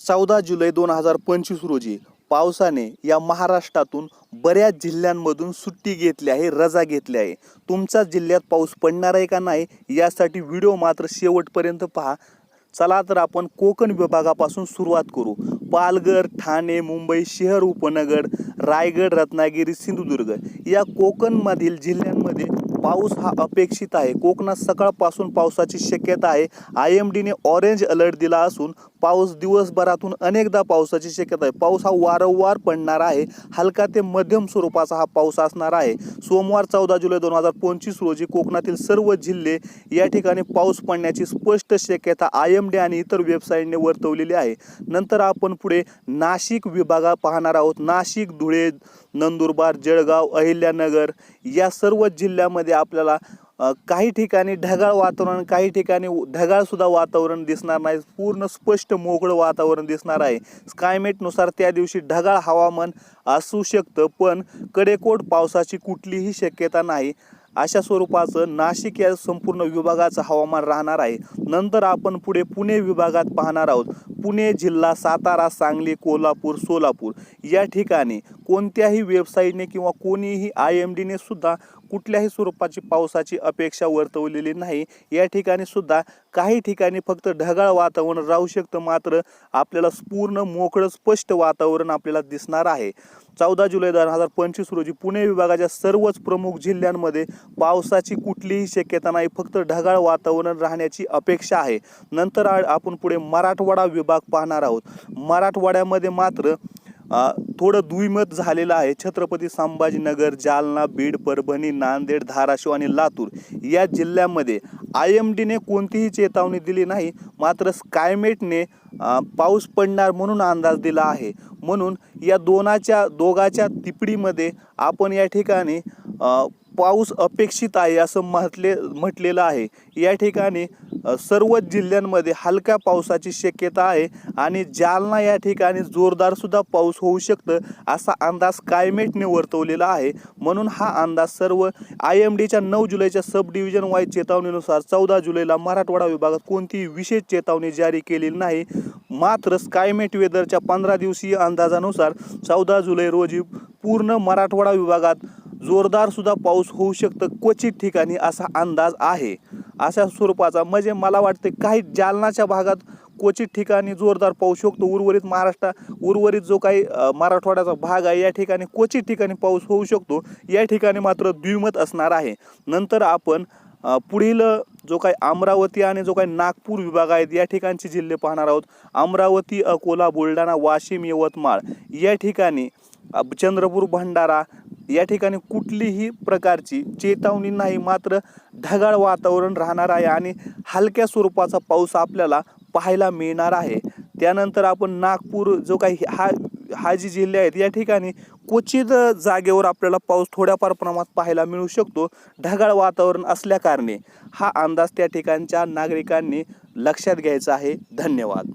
चौदा जुलै दोन हजार पंचवीस रोजी पावसाने या महाराष्ट्रातून बऱ्याच जिल्ह्यांमधून सुट्टी घेतली आहे रजा घेतली आहे. तुमच्या जिल्ह्यात पाऊस पडणार आहे का नाही यासाठी व्हिडिओ मात्र शेवटपर्यंत पहा. चला तर आपण कोकण विभागापासून सुरुवात करू. पालघर ठाणे मुंबई शहर उपनगर रायगड रत्नागिरी सिंधुदुर्ग या कोकणमधील जिल्ह्यांमध्ये पाऊस हा अपेक्षित आहे. कोकणात सकाळपासून पावसाची शक्यता आहे. आय एम डीने ऑरेंज अलर्ट दिला असून पाऊस दिवसभरातून अनेकदा पावसाची शक्यता आहे. पाऊस हा वारंवार पडणार आहे. हलका ते मध्यम स्वरूपाचा हा पाऊस असणार आहे. सोमवार चौदा जुलै दोन हजार पंचवीस रोजी कोकणातील सर्व जिल्हे या ठिकाणी पाऊस पडण्याची स्पष्ट शक्यता आय एम डी आणि इतर वेबसाईटने वर्तवलेली आहे. नंतर आपण पुढे नाशिक विभागा पाहणार आहोत. नाशिक धुळे नंदुरबार जळगाव अहिल्यानगर या सर्व जिल्ह्यामध्ये आपल्याला काही ठिकाणी ढगाळ वातावरण काही ठिकाणी ढगाळसुद्धा वातावरण दिसणार नाही. पूर्ण स्पष्ट मोकळं वातावरण दिसणार आहे. स्कायमेटनुसार त्या दिवशी ढगाळ हवामान असू शकतं पण कडेकोट पावसाची कुठलीही शक्यता नाही. अशा स्वरूपाचं नाशिक या संपूर्ण विभागाचं हवामान राहणार आहे. नंतर आपण पुढे पुणे विभागात पाहणार आहोत. पुणे जिल्हा सातारा सांगली कोल्हापूर सोलापूर या ठिकाणी कोणत्याही वेबसाईटने किंवा कोणीही आय एम डीने सुद्धा कुठल्याही स्वरूपाची पावसाची अपेक्षा वर्तवलेली नाही. या ठिकाणी सुद्धा काही ठिकाणी फक्त ढगाळ वातावरण राहू शकतं. मात्र आपल्याला पूर्ण मोकळं स्पष्ट वातावरण आपल्याला दिसणार आहे. चौदा जुलै दोन हजार पंचवीस रोजी पुणे विभागाच्या सर्वच प्रमुख जिल्ह्यांमध्ये पावसाची कुठलीही शक्यता नाही. फक्त ढगाळ वातावरण राहण्याची अपेक्षा आहे. नंतर आपण पुढे मराठवाडा विभाग पाहणार आहोत. मराठवाड्यामध्ये मात्र थोडं दुईमत झालेलं आहे. छत्रपती संभाजीनगर जालना बीड परभणी नांदेड धाराशिव आणि लातूर या जिल्ह्यामध्ये आय एम डीने कोणतीही चेतावणी दिली नाही. मात्र स्कायमेटने पाऊस पडणार म्हणून अंदाज दिला आहे. म्हणून या दोनाच्या दोघाच्या तिपडीमध्ये आपण या ठिकाणी पाऊस अपेक्षित आहे असं म्हटले म्हटलेलं आहे. या ठिकाणी सर्वच जिल्ह्यांमध्ये हलक्या पावसाची शक्यता आहे आणि जालना या ठिकाणी जोरदार सुद्धा पाऊस होऊ शकतं असा अंदाज कायमेटने वर्तवलेला आहे. म्हणून हा अंदाज सर्व आय एम डीच्या नऊ जुलैच्या सब डिव्हिजन वाईज चेतावणीनुसार चौदा जुलैला मराठवाडा विभागात कोणतीही विशेष चेतावणी जारी केलेली नाही. मात्र स्कायमेट वेदरच्या पंधरा दिवसीय अंदाजानुसार चौदा जुलै रोजी पूर्ण मराठवाडा विभागात जोरदार सुद्धा पाऊस होऊ शकतं क्वचित ठिकाणी असा अंदाज आहे. अशा स्वरूपाचा. म्हणजे मला वाटते काही जालनाच्या भागात क्वचित ठिकाणी जोरदार पाऊस शकतो. उर्वरित महाराष्ट्र उर्वरित जो काही मराठवाड्याचा भाग आहे या ठिकाणी क्वचित ठिकाणी पाऊस होऊ शकतो. या ठिकाणी मात्र द्विमत असणार आहे. नंतर आपण पुढील जो काही अमरावती आणि जो काही नागपूर विभाग आहेत या ठिकाणचे जिल्हे पाहणार आहोत. अमरावती अकोला बुलढाणा वाशिम यवतमाळ या ठिकाणी चंद्रपूर भंडारा या ठिकाणी कुठलीही प्रकारची चेतावणी नाही मात्र ढगाळ वातावरण राहणार आहे आणि हलक्या स्वरूपाचा पाऊस आपल्याला पाहायला मिळणार आहे. त्यानंतर आपण नागपूर जो काही हा हा जी जिल्हे आहेत या ठिकाणी क्वचित जागेवर आपल्याला पाऊस थोड्याफार प्रमाणात पाहायला मिळू शकतो. ढगाळ वातावरण असल्याकारणे हा अंदाज त्या ठिकाणच्या नागरिकांनी लक्षात घ्यायचा आहे. धन्यवाद.